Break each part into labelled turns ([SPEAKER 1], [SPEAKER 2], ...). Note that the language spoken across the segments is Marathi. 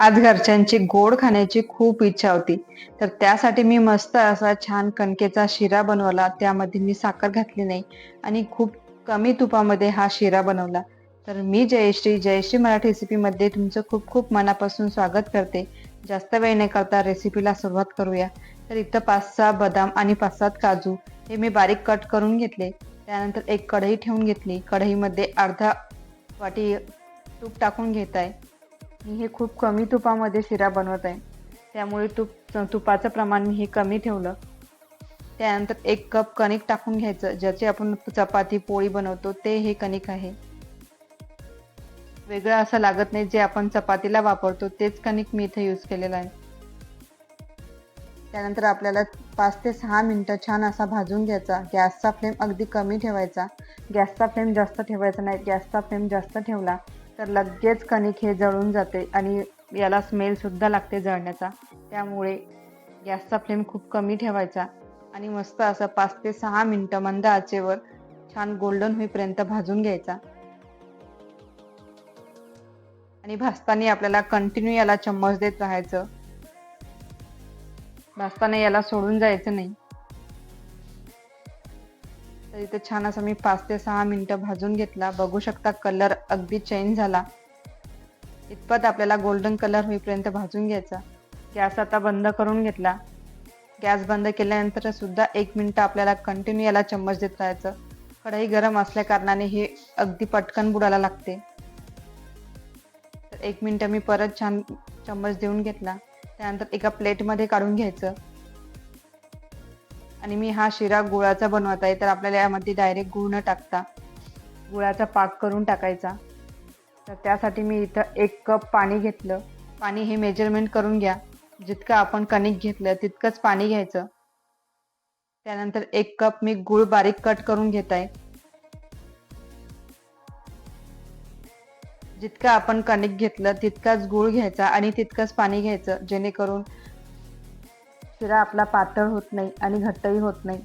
[SPEAKER 1] आज घरच्यांची गोड खाण्याची खूप इच्छा होती. तर त्यासाठी मी मस्त असा छान कणकेचा शिरा बनवला. त्यामध्ये मी साखर घातली नाही आणि खूप कमी तुपामध्ये हा शिरा बनवला. तर मी जयश्री जयश्री मराठी रेसिपीमध्ये तुमचं खूप खूप मनापासून स्वागत करते. जास्त वेळ न करता रेसिपीला सुरुवात करूया. तर इथं पाच सहा बदाम आणि पाच सात काजू हे मी बारीक कट करून घेतले. त्यानंतर एक कढई ठेवून घेतली. कढईमध्ये अर्धा वाटी तूप टाकून घेत आहे. मी हे खूप कमी तुपामध्ये शिरा बनवत आहे. त्यामुळे तूप तुपाचं प्रमाण मी हे कमी ठेवलं. त्यानंतर एक कप कणिक टाकून घ्यायचं ज्याचे आपण चपाती पोळी बनवतो ते हे कणिक आहे. वेगळं असं लागत नाही जे आपण चपातीला वापरतो तेच कणिक मी इथे यूज केलेलं आहे. त्यानंतर आपल्याला पाच ते सहा मिनटं छान असा भाजून घ्यायचा. गॅसचा फ्लेम अगदी कमी ठेवायचा. गॅसचा फ्लेम जास्त ठेवायचा नाही. गॅसचा फ्लेम जास्त ठेवला तर लगेच कणिक हे जळून जाते आणि याला स्मेलसुद्धा लागते जळण्याचा. त्यामुळे गॅसचा फ्लेम खूप कमी ठेवायचा आणि मस्त असं पाच ते सहा मिनटं मंद आचेवर छान गोल्डन होईपर्यंत भाजून घ्यायचा. आणि भाजताना आपल्याला कंटिन्यू याला चम्मच देत राहायचं. भाजताना याला सोडून जायचं नाही. तर इथे छान असं मी पाच ते सहा मिनटं भाजून घेतला. बघू शकता कलर अगदी चेंज झाला. इतपत आपल्याला गोल्डन कलर होईपर्यंत भाजून घ्यायचा. गॅस आता बंद करून घेतला. गॅस बंद केल्यानंतर सुद्धा एक मिनटं आपल्याला कंटिन्यू याला चम्मच देत राहायचं. कढई गरम असल्या कारणाने हे अगदी पटकन बुडायला लागते. तर एक मिनटं मी परत छान चम्मच देऊन घेतला. त्यानंतर एका प्लेटमध्ये काढून घ्यायचं. आणि मी हा शिरा गुळाचा बनवत आहे तर आपल्याला यामध्ये डायरेक्ट गुळ न टाकता गुळाचा पाक करून टाकायचा. तर त्यासाठी मी इथं एक कप पाणी घेतलं. पाणी हे मेजरमेंट करून घ्या. जितकं आपण कणिक घेतलं तितकंच पाणी घ्यायचं. त्यानंतर एक कप मी गुळ बारीक कट करून घेत आहे. जितकं आपण कणिक घेतलं तितकाच गुळ घ्यायचा आणि तितकंच पाणी घ्यायचं जेणेकरून शिरा आपला पातळ होत नाही आणि घट्टही होत नाही.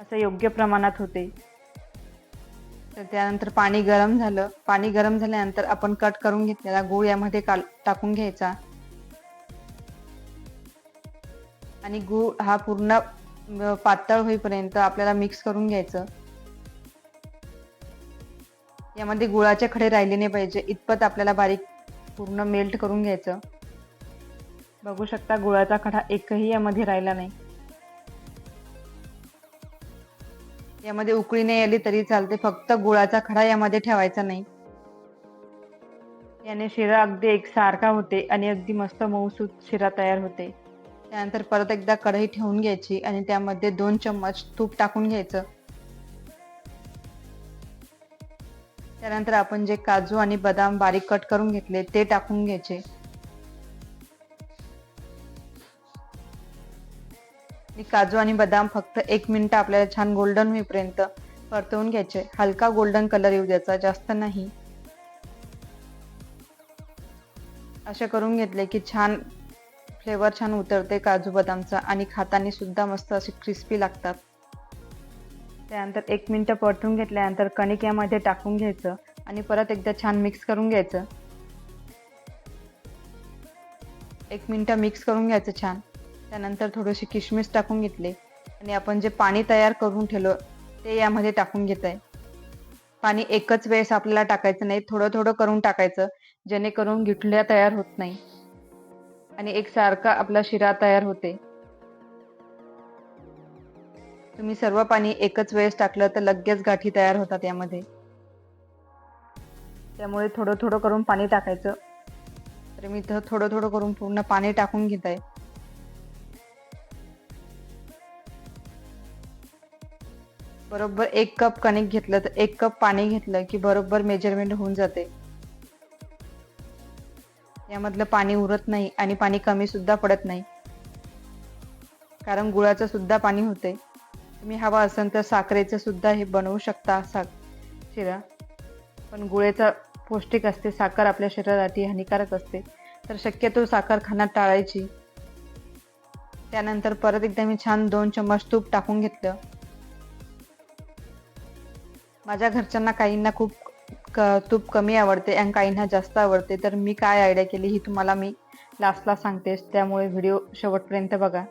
[SPEAKER 1] असं योग्य प्रमाणात होते. तर त्यानंतर पाणी गरम झालं. पाणी गरम झाल्यानंतर आपण कट करून घेतलेला गूळ यामध्ये काल टाकून घ्यायचा. आणि गूळ हा पूर्ण पातळ होईपर्यंत आपल्याला मिक्स करून घ्यायचं. यामध्ये गुळाचे खडे राहिले नाही पाहिजे. इतपत आपल्याला बारीक पूर्ण मेल्ट करून घ्यायचं. बघू शकता गुळाचा खडा एकही यामध्ये राहिला नाही. यामध्ये उकळी नाही आली तरी चालते फक्त गुळाचा खडा यामध्ये ठेवायचा नाही. याने शिरा अगदी एकसारखा होते आणि अगदी मस्त मऊसूत शिरा तयार होते. त्यानंतर परत एकदा कढई ठेवून घ्यायची आणि त्यामध्ये दोन चम्मच तूप टाकून घ्यायचं. त्यानंतर आपण जे काजू आणि बदाम बारीक कट करून घेतले ते टाकून घ्यायचे. काजू आणि बदाम फक्त एक मिनटं आपल्याला छान गोल्डन होईपर्यंत परतवून घ्यायचे. हलका गोल्डन कलर येऊ द्यायचा जास्त नाही. असे करून घेतले की छान फ्लेवर छान उतरते काजू बदामचा आणि खातानी सुद्धा मस्त असे क्रिस्पी लागतात. त्यानंतर एक मिनटं परतून घेतल्यानंतर कणिक यामध्ये टाकून घ्यायचं आणि परत एकदा छान मिक्स करून घ्यायचं. एक मिनटं मिक्स करून घ्यायचं छान. त्यानंतर थोडीशी किशमिश टाकून घेतले. आणि आपण जे पाणी तयार करून ठेवलं ते यामध्ये टाकून घेत आहे पाणी एकच वेळेस आपल्याला टाकायचं नाही थोडं थोडं करून टाकायचं जेणेकरून गिठल्या तयार होत नाही. आणि एकसारखा आपला शिरा तयार होते. तुम्ही सर्व पाणी एकच वेळेस टाकलं तर लगेच गाठी तयार होतात यामध्ये. त्यामुळे थोडं थोडं करून पाणी टाकायचं. तर मी इथं थोडं थोडं करून पूर्ण पाणी टाकून घेत आहे बरोबर एक कप कणिक घेतलं तर एक कप पाणी घेतलं की बरोबर मेजरमेंट होऊन जाते. यामधलं पाणी उरत नाही आणि पाणी कमी सुद्धा पडत नाही. कारण गुळाचं सुद्धा पाणी होते. तुम्ही हवा असेल तर साखरेचं सुद्धा हे बनवू शकता साख शिरा. पण गुळेचा पौष्टिक असते. साखर आपल्या शरीरासाठी हानिकारक असते. तर शक्यतो साखर खाण्यात टाळायची. त्यानंतर परत एकदा मी छान दोन चम्मच तूप टाकून घेतलं. माझ्या घरच्यांना काहींना खूप क तूप कमी आवडते आणि काहींना जास्त आवडते. तर मी काय आयडिया केली ही तुम्हाला मी लास्टला सांगतेच त्यामुळे व्हिडिओ शेवटपर्यंत बघा.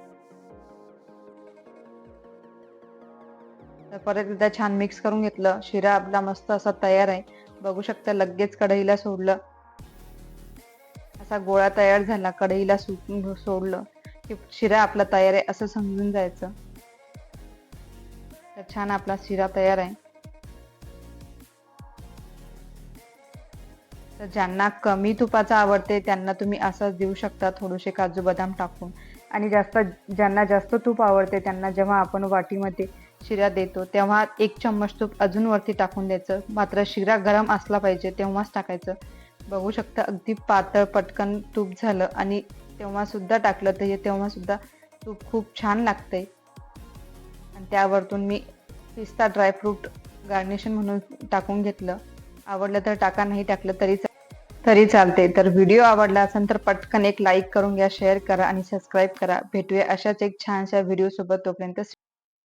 [SPEAKER 1] तर परत एकदा छान मिक्स करून घेतलं. शिरा आपला मस्त असा तयार आहे. बघू शकता लगेच कढईला सोडलं. असा गोळा तयार झाला कढईला सोडलं की शिरा आपला तयार आहे असं समजून जायचं. तर छान आपला शिरा तयार आहे. तर ज्यांना कमी तुपाचा आवडते त्यांना तुम्ही असंच देऊ शकता थोडेसे काजू बदाम टाकून. आणि जास्त ज्यांना जास्त तूप आवडते त्यांना जेव्हा आपण वाटीमध्ये शिरा देतो तेव्हा एक चम्मच तूप अजून वरती टाकून द्यायचं. मात्र शिरा गरम असला पाहिजे तेव्हाच टाकायचं. बघू शकता अगदी पातळ पटकन तूप झालं आणि तेव्हासुद्धा टाकलं तर हे तूप खूप छान लागतंय. आणि त्यावरतून मी पिस्ता ड्रायफ्रूट गार्निशन म्हणून टाकून घेतलं. आवडलं तर टाका नाही टाकलं तरी चा- तरी चालते तर व्हिडिओ आवडला असेल तर पटकन एक लाईक करून घ्या शेअर करा आणि सबस्क्राईब करा. भेटूया अशाच एक छानशा व्हिडिओ सोबत तोपर्यंत.